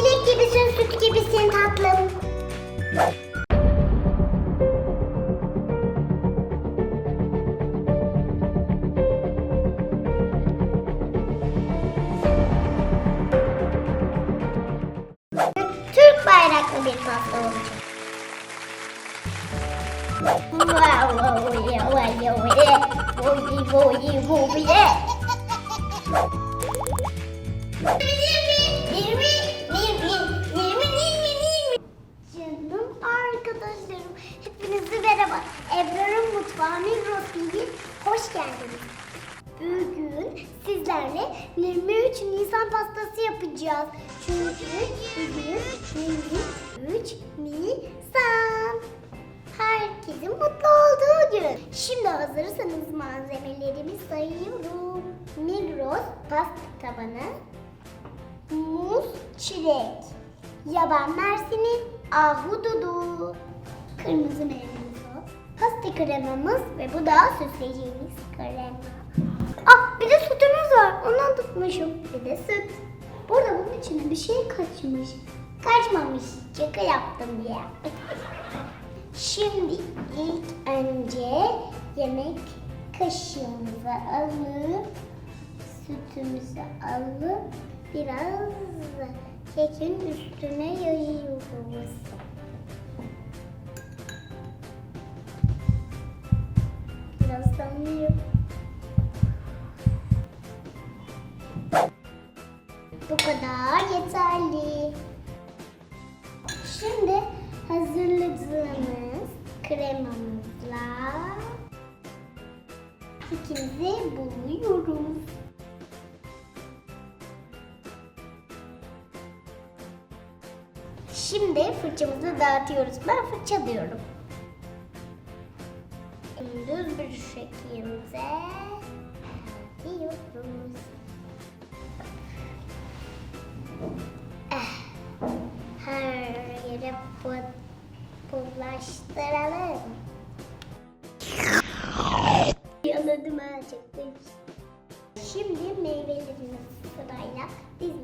gibisin, süt gibisin tatlım. Türk bayraklı bir pasta olacak. Canım Bugün sizlerle 23 Nisan pastası yapacağız. Çünkü bugün 23 Nisan. Herkesin mutlu olduğu gün. Şimdi hazırsanız malzemelerimi sayıyorum. Migros pasta tabanı, muz, çilek, yaban mersini, ahududu, kırmızı meyveli pasta kremamız ve bu da süsleyeceğimiz krema. Ah bir de sütümüz var. Onu unutmuşum. Bir de süt. Burada bunun içine bir şey kaçmış. Kaçmamış. Şaka yaptım diye. Şimdi ilk önce yemek kaşığımızı alıp sütümüzü alıp biraz kekin üstüne yayıyoruz. Damlıyor. Bu kadar yeterli. Şimdi hazırladığımız kremamızla kekimizi buluyoruz. Şimdi fırçamızı dağıtıyoruz. Ben fırça diyorum. Şekilde dağıtıyoruz. Eh, her yere bu, bulaştıralım. Yaladım ha Şimdi meyvelerimizi sırayla dizme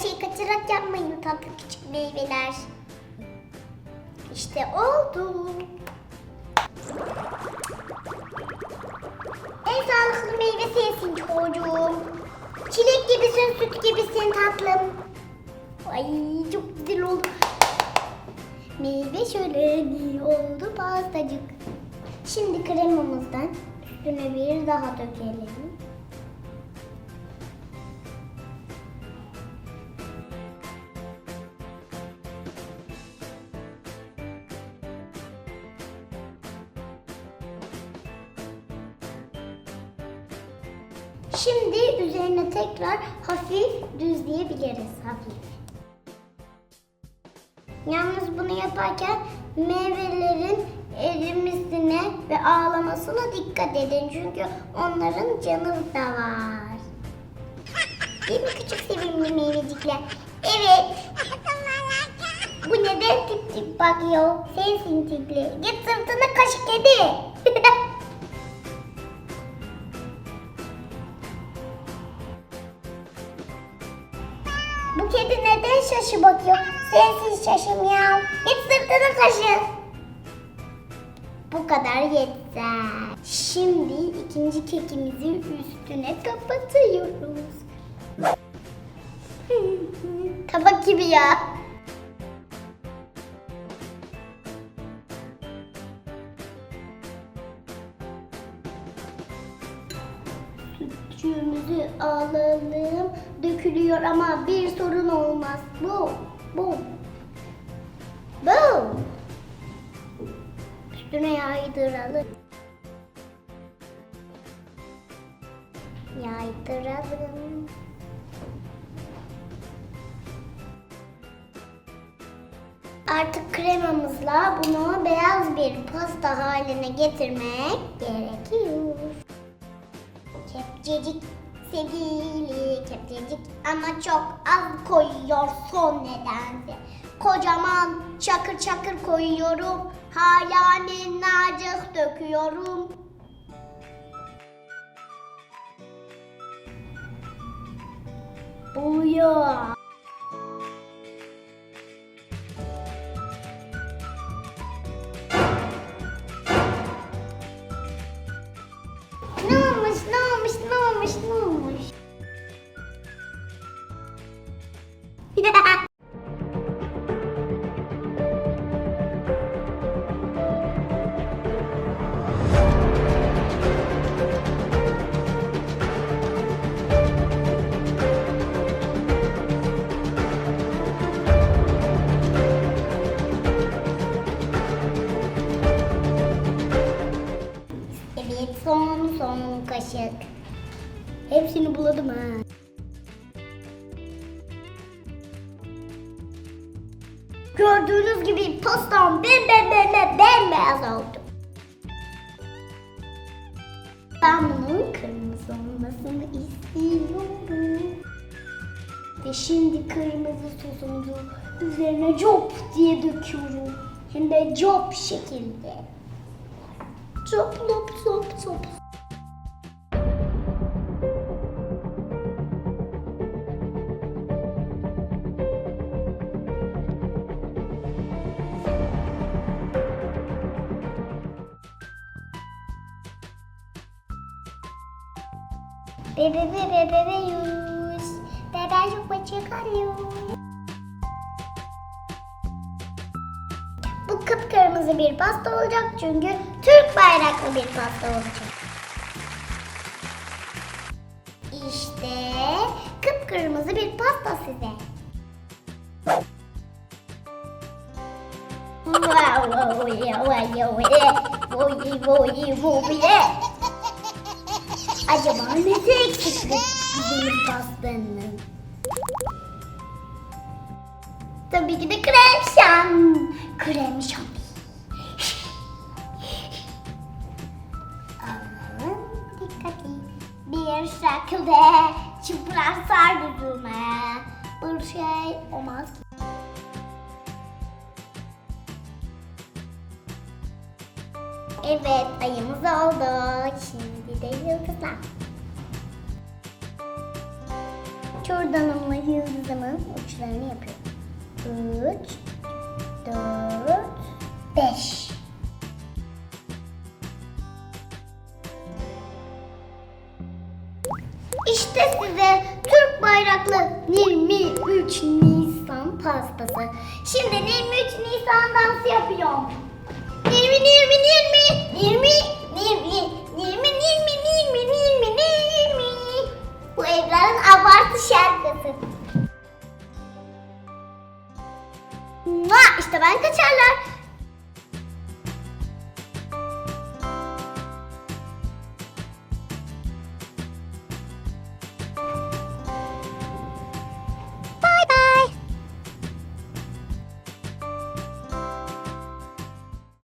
her şeyi kaçırarak yapmayın tatlı küçük meyveler. İşte oldu. En sağlıklı meyve sensin çocuğum. Çilek gibisin, süt gibisin tatlım. Ay çok güzel oldu. Meyve şöleni oldu pastacık. Şimdi kremamızdan üstüne bir daha dökelim. Şimdi üzerine tekrar hafif düzleyebiliriz. Hafif. Yalnız bunu yaparken meyvelerin erimesine ve ağlamasına dikkat edin. Çünkü onların canı da var. Değil mi küçük sevimli meyvecikler? Evet. Bu neden tip tip bakıyor? Sensin tipli. Git sırtına kaşık kedi. Bu kedi neden şaşı bakıyor? Sensiz şaşım ya. Git sırtını kaşı. Bu kadar yeter. Şimdi ikinci kekimizin üstüne kapatıyoruz. Tabak gibi ya. Sütçüğümüzü alalım. Dökülüyor ama bir sorun olmaz. Bu, bu. Bu. Üstüne yaydıralım. Yaydıralım. Artık kremamızla bunu beyaz bir pasta haline getirmek gerekiyor. Kepçecik Sevgili kepçecik ama çok az koyuyorsun nedense. Kocaman çakır çakır koyuyorum. Hala minnacık döküyorum. Buyur. Ne kaşık. Hepsini buladım ha. Gördüğünüz gibi pastam ben ben ben ben bembeyaz oldu. Ben bunun kırmızı olmasını istiyorum. Ve şimdi kırmızı sosumuzu üzerine cop diye döküyorum. Hem de cop şekilde. Cop lop cop cop. Bebe bebe bebe yüz. Bebe çok arıyor. Bu kıpkırmızı bir pasta olacak çünkü Türk bayraklı bir pasta olacak. İşte kıpkırmızı bir pasta size. Acaba nesi eksikti bizim pastanın? Tabii ki de krem şan. Krem şan. Aman dikkatli. Bir şekilde çıplar sar yüzüme. Bir şey olmaz. Evet ayımız oldu. Şimdi de yıldızlar. Kürdanımla yıldızımın uçlarını yapıyorum. Üç, dört, beş. İşte size Türk bayraklı 23 Nisan pastası. Şimdi 23 Nisan dansı yapıyorum. 20 20 20 20 20 20 20 şarkısı. Mua, İşte ben kaçarlar.